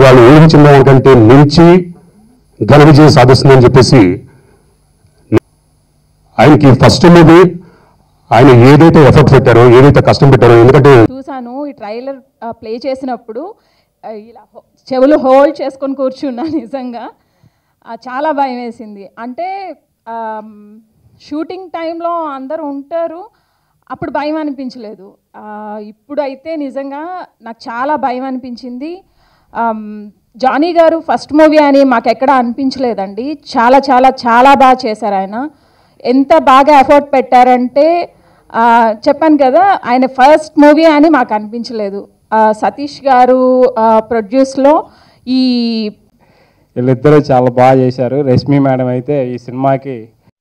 వాళ్ళు ఊహించిన దానికంటే మించి ఘన విజయం సాధిస్తుందని చెప్పేసి ఆయనకి ఫస్ట్ మూవీ ఆయన ఏదైతే ఎఫర్ట్ పెట్టారో ఏదైతే కష్టం పెట్టారో ఎందుకంటే చూశాను ఈ ట్రైలర్ ప్లే చేసినప్పుడు ఇలా చెవులు హోల్డ్ చేసుకొని కూర్చున్నా నిజంగా. చాలా భయం వేసింది. అంటే షూటింగ్ టైంలో అందరూ ఉంటారు. అప్పుడు భయం అనిపించలేదు. ఇప్పుడైతే నిజంగా నాకు చాలా భయం అనిపించింది. జానీ గారు ఫస్ట్ మూవీ అని మాకు ఎక్కడ అనిపించలేదండి. చాలా చాలా చాలా బాగా చేశారు ఆయన. ఎంత బాగా ఎఫర్ట్ పెట్టారంటే చెప్పాను కదా ఆయన ఫస్ట్ మూవీ అని మాకు అనిపించలేదు. సతీష్ గారు ప్రొడ్యూస్లో ఈ వీళ్ళిద్దరూ చాలా బాగా చేశారు. రష్మి మేడం అయితే ఈ సినిమాకి